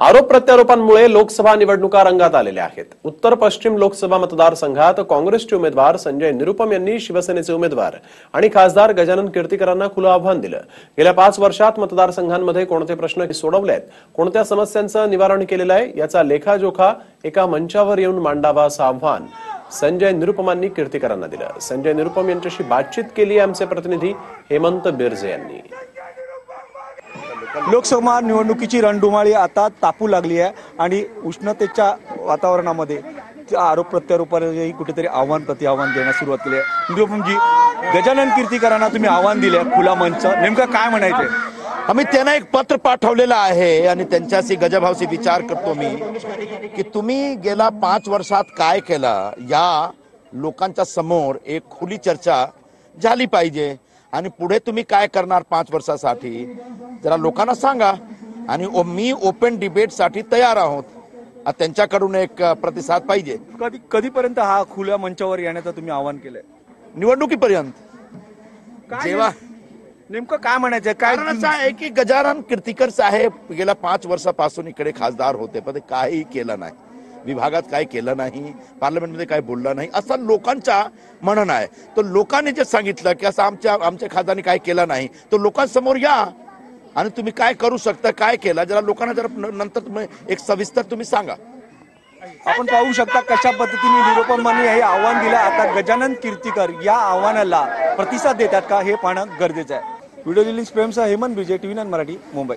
आरोप प्रत्यारोपांमुळे लोकसभा निवडणुका रंगात आलेल्या आहेत. उत्तर पश्चिम लोकसभा मतदारसंघात काँग्रेसचे उमेदवार संजय निरुपम यांनी शिवसेनेचे उमेदवार आणि खासदार गजानन कीर्तीकरांना खुलं आव्हान दिलं. गेल्या पाच वर्षात मतदारसंघांमध्ये कोणते प्रश्न सोडवले आहेत कोणत्या समस्यांचं निवारण केलेलं आहे याचा लेखाजोखा एका मंचावर येऊन मांडावा असं आव्हान संजय निरुपमांनी कीर्तीकरांना दिलं. संजय निरुपम यांच्याशी बातचीत केली आहे आमचे प्रतिनिधी हेमंत बिर्जे यांनी. लोकसभा निवडणुकीची रणधुमाळी आता तापू लागली आहे आणि उष्णतेच्या वातावरणामध्ये आरोप प्रत्यारोपांही कुठेतरी आव्हान प्रति आव्हान देण्यास सुरुवात केली आहे. निरुपमजी म्हणजे गजानन कीर्तीकरांना तुम्ही आव्हान दिले खुला मंच. नेमकं काय म्हणायचंय? आम्ही त्यांना एक पत्र पाठवलेलं आहे आणि त्यांच्याशी गजभावशी विचार करतो मी की तुम्ही गेल्या पाच वर्षात काय केलं? या लोकांच्या समोर एक खुली चर्चा झाली पाहिजे. आणि पुढे तुम्ही काय करणार पाच वर्षासाठी? जरा लोकांना सांगा. आणि मी ओपन डिबेटसाठी तयार आहोत. त्यांच्याकडून एक प्रतिसाद पाहिजे. कधी कधीपर्यंत हा खुल्या मंचावर येण्याचं तुम्ही आव्हान केलंय? निवडणुकीपर्यंत. जेव्हा नेमकं काय म्हणायचंय? काय असं आहे की गजानन कीर्तिकर साहेब गेल्या पाच वर्षापासून इकडे खासदार होते पण ते काही केलं नाही. विभागात काय केलं नाही पार्लमेंटमध्ये काय बोललं नाही असं लोकांच्या म्हणणं आहे. तर लोकांनी जे सांगितलं की असं आमच्या आमच्या खासदारांनी काय केलं नाही तर लोकांसमोर या. आणि तुम्ही काय करू शकता काय केला जरा लोकांना जरा नंतर तुम्ही एक सविस्तर तुम्ही सांगा. आपण पाहू शकता कशा पद्धतीने निरुपमांनी हे आव्हान दिलं. आता गजानन कीर्तीकर या आव्हानाला प्रतिसाद देतात का हे पाहणं गरजेचं आहे. व्हिडिओ रिलीज प्रेमसा हेमंत विजय टीव्ही नाईन मराठी मुंबई.